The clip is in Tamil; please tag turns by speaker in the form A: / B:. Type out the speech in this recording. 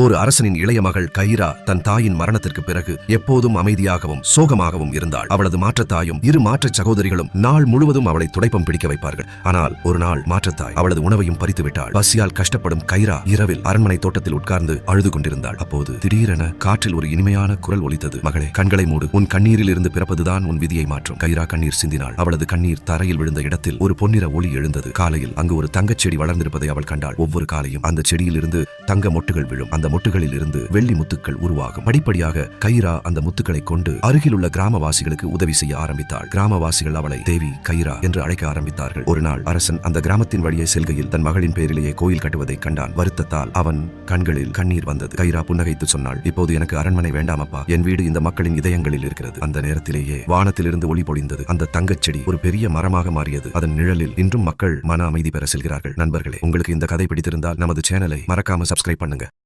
A: ஒரு அரசனின் இளைய மகள் கைரா தன் தாயின் மரணத்திற்கு பிறகு எப்போதும் அமைதியாகவும் சோகமாகவும் இருந்தாள். அவளது மாற்றத்தாயும் இரு மாற்றச் சகோதரிகளும் நாள் முழுவதும் அவளை துடைப்பம் பிடிக்க வைப்பார்கள். ஆனால் ஒரு நாள் மாற்றத்தாய் அவளது உணவையும் பறித்து விட்டாள். பசியால் கஷ்டப்படும் கைரா இரவில் அரண்மனை தோட்டத்தில் உட்கார்ந்து அழுது கொண்டிருந்தாள். அப்போது திடீரென காற்றில் ஒரு இனிமையான குரல் ஒலித்தது. மகளே கண்களை மூடு. உன் கண்ணீரில் இருந்து பிறப்பதுதான் உன் விதியை மாற்றும். கைரா கண்ணீர் சிந்தினாள். அவளது கண்ணீர் தரையில் விழுந்த இடத்தில் ஒரு பொன்னிற ஒளி எழுந்தது. காலையில் அங்கு ஒரு தங்கச் செடி வளர்ந்திருப்பதை அவள் கண்டாள். ஒவ்வொரு காலையும் அந்த செடியில் இருந்து தங்க மொட்டுகள் விழும். அந்த மொட்டுகளில் இருந்து வெள்ளி முத்துக்கள் உருவாகும். படிப்படியாக கைரா அந்த முத்துக்களை கொண்டு அருகில் உள்ள கிராமவாசிகளுக்கு உதவி செய்ய ஆரம்பித்தாள். கிராமவாசிகள் அவளை தேவி கைரா என்று அழைக்க ஆரம்பித்தார்கள். ஒரு நாள் அரசன் அந்த கிராமத்தின் வழியே செல்கையில் தன் மகளின் பேரிலேயே கோயில் கட்டுவதை கண்டான். வருத்தத்தால் அவன் கண்களில் கண்ணீர் வந்தது. கைரா புன்னகைத்து சொன்னாள் இப்போது எனக்கு அரண்மனை வேண்டாமப்பா. என் வீடு இந்த மக்களின் இதயங்களில் இருக்கிறது. அந்த நேரத்திலேயே வானத்திலிருந்து ஒளி பொழிந்தது. அந்த தங்கச்செடி ஒரு பெரிய மரமாக மாறியது. அதன் நிழலில் இன்றும் மக்கள் மன அமைதி பெற செல்கிறார்கள். நண்பர்களே உங்களுக்கு இந்த கதை பிடித்திருந்தால் நமது சேனலை மறக்காம சப்ஸ்கிரைப் பண்ணுங்க.